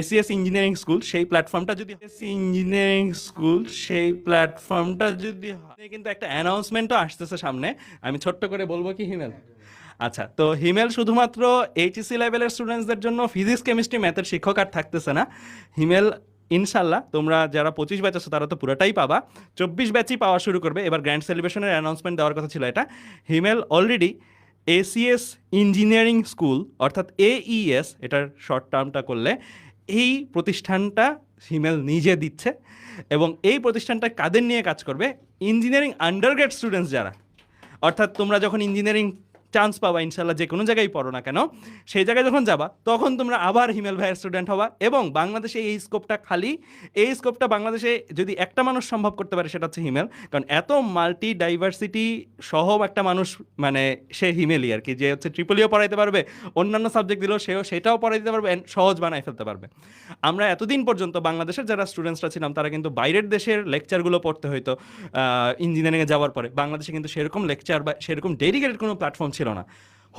ACS engineering school সেই প্ল্যাটফর্মটা যদি ইঞ্জিনিয়ারিং স্কুল সেই প্ল্যাটফর্মটা যদি হয়, কিন্তু একটা অ্যানাউন্সমেন্টও আসতেছে সামনে। আমি ছোট্ট করে বলব কি হিমেল? আচ্ছা তো হিমেল শুধুমাত্র এইচএসসি লেভেলের স্টুডেন্টসদের জন্য ফিজিক্স কেমিস্ট্রি ম্যাথের শিক্ষক আর থাকতেছে না। হিমেল ইনশাল্লাহ তোমরা যারা পঁচিশ ব্যাচ আছো তারা তো পুরোটাই পাবা। চব্বিশ ব্যাচই পাওয়া শুরু করবে। এবার গ্র্যান্ড সেলিব্রেশনের অ্যানাউন্সমেন্ট দেওয়ার কথা ছিল এটা। Himel already ACS engineering school অর্থাৎ এইএস এটার শর্ট টার্মটা করলে এই প্রতিষ্ঠানটা হিমেল নিজে দিচ্ছে এবং এই প্রতিষ্ঠানটা কাদের নিয়ে কাজ করবে? ইঞ্জিনিয়ারিং আন্ডারগ্রেড স্টুডেন্টস যারা। অর্থাৎ তোমরা যখন ইঞ্জিনিয়ারিং চান্স পাবা ইনশাল্লাহ যে কোনো জায়গায় পড়ো না কেন। সেই জায়গায় যখন যাবা, তখন তোমরা আবার হিমেল ভাইয়ের স্টুডেন্ট হবা এবং বাংলাদেশে এই স্কোপটা খালি, এই স্কোপটা বাংলাদেশে যদি একটা মানুষ সম্ভব করতে পারে, সেটা হচ্ছে হিমেল। কারণ এত মাল্টি ডাইভার্সিটি সহ একটা মানুষ মানে সে হিমেলই আর কি। যে হচ্ছে ট্রিপলিও পড়াইতে পারবে, অন্যান্য সাবজেক্ট দিলেও সেও সেটাও পড়াই দিতে পারবে সহজ বানাই ফেলতে পারবে। আমরা এতদিন পর্যন্ত বাংলাদেশের যারা স্টুডেন্টসরা ছিলাম, তারা কিন্তু বাইরের দেশের লেকচারগুলো পড়তে হইতো ইঞ্জিনিয়ারিংয়ে যাওয়ার পরে, বাংলাদেশে কিন্তু সেরকম লেকচার বা সেরকম ডেডিকেটেড কোনো প্ল্যাটফর্ম ছিল না।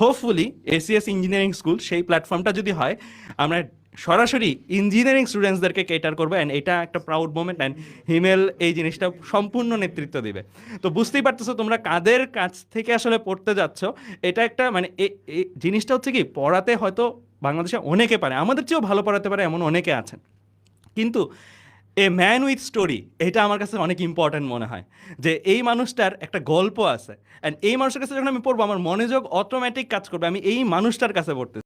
হোপফুলি এসিএস ইঞ্জিনিয়ারিং স্কুল সেই প্ল্যাটফর্মটা যদি হয়, আমরা সরাসরি ইঞ্জিনিয়ারিং স্টুডেন্টসদেরকে কেটার করব অ্যান্ড এটা একটা প্রাউড মোমেন্ট অ্যান্ড হিমেল এই জিনিসটা সম্পূর্ণ নেতৃত্ব দিবে। তো বুঝতেই পারতেছো তোমরা কাদের কাছ থেকে আসলে পড়তে যাচ্ছ? এটা একটা মানে জিনিসটা হচ্ছে কি, পড়াতে হয়তো বাংলাদেশে অনেকে পারে, আমাদের চেয়েও ভালো পড়াতে পারে এমন অনেকে আছেন। কিন্তু এ ম্যান উইথ স্টোরি এটা আমার কাছে অনেক ইম্পর্ট্যান্ট মনে হয়, যে এই মানুষটার একটা গল্প আছে অ্যান্ড এই মানুষের কাছে যখন আমি পড়ব, আমার মনোযোগ অটোমেটিক কাজ করবে, আমি এই মানুষটার কাছে পড়তে